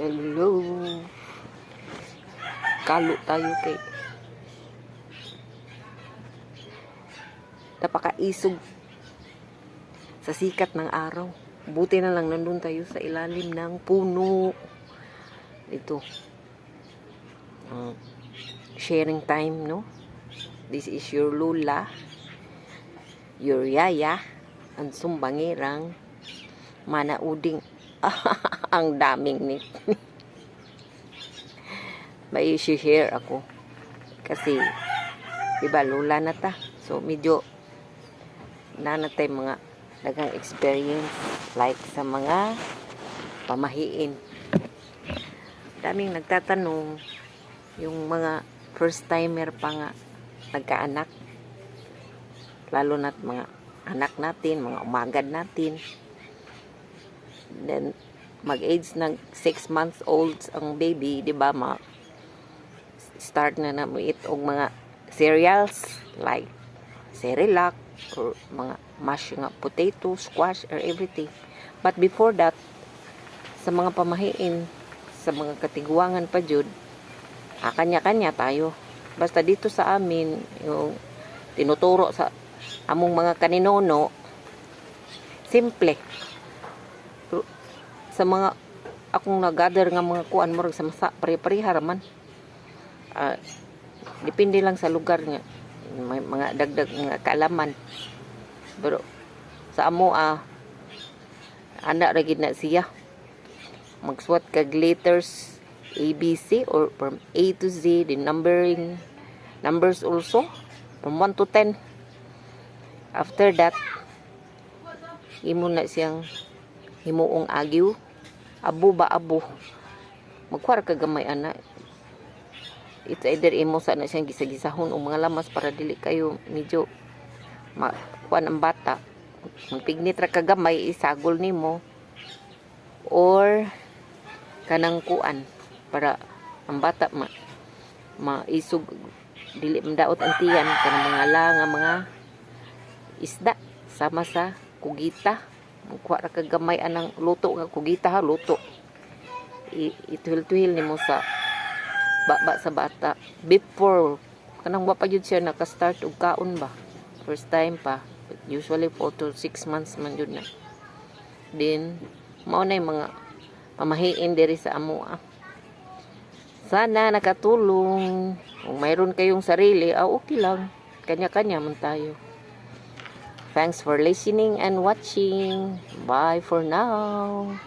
Hello. Kalo tayo kay napakaisog sa sikat ng araw. Buti na lang nandun tayo sa ilalim ng puno. Ito. Uh, sharing time, no? This is your lula, your yaya, ang sumbangirang, manauding. ang daming ni. May share ako. Kasi, di ba, lula na ta. So, medyo, na natay mga dagang experience like sa mga pamahiin. Daming nagtatanong yung mga first timer pa nga nagkaanak. Lalo na mga anak natin, mga umagad natin. Then, mag-age ng 6 months old ang baby, di ba, ma start na na mo itong mga cereals like Cerelac or mga mash nga potato, squash, or everything. But before that, sa mga pamahiin, sa mga katiguangan pa jud, ah, kanya-kanya tayo. Basta dito sa amin, yung tinuturo sa among mga kaninono, simple. Sa mga akong nagather nga mga kuan mo sa masa, pare-pareha raman. Ah, depende lang sa lugar nga may mga dagdag nga kaalaman. Pero sa amo ah ana ra na siya. Magsuwat kag letters ABC or from A to Z the numbering numbers also from 1 to 10 after that imo na siyang himuong agyo abo ba abo magkuwar ka gamay ana. It's either imo sa na siyang gisagisahon o mga lamas para dili kayo medyo makuan ang bata. Magpignit ra ka gamay isagol nimo. Or kanang kuan para ang bata ma maisog dili mandaot ang tiyan. Kanang mga la nga mga isda sama sa kugita magkuha ra ka gamay anang luto nga kugita ha luto. Ituhil-tuhil nimo sa baba sa bata. Before kanang wa pa jud siya naka-start og kaon ba? First time pa. Usually 4 to 6 months man jud na. Then mao na mga pamahiin diri sa amo ah. sana nakatulong. Kung mayroon kayong sarili ah okay lang. Kanya-kanya man tayo thanks for listening and watching. Bye for now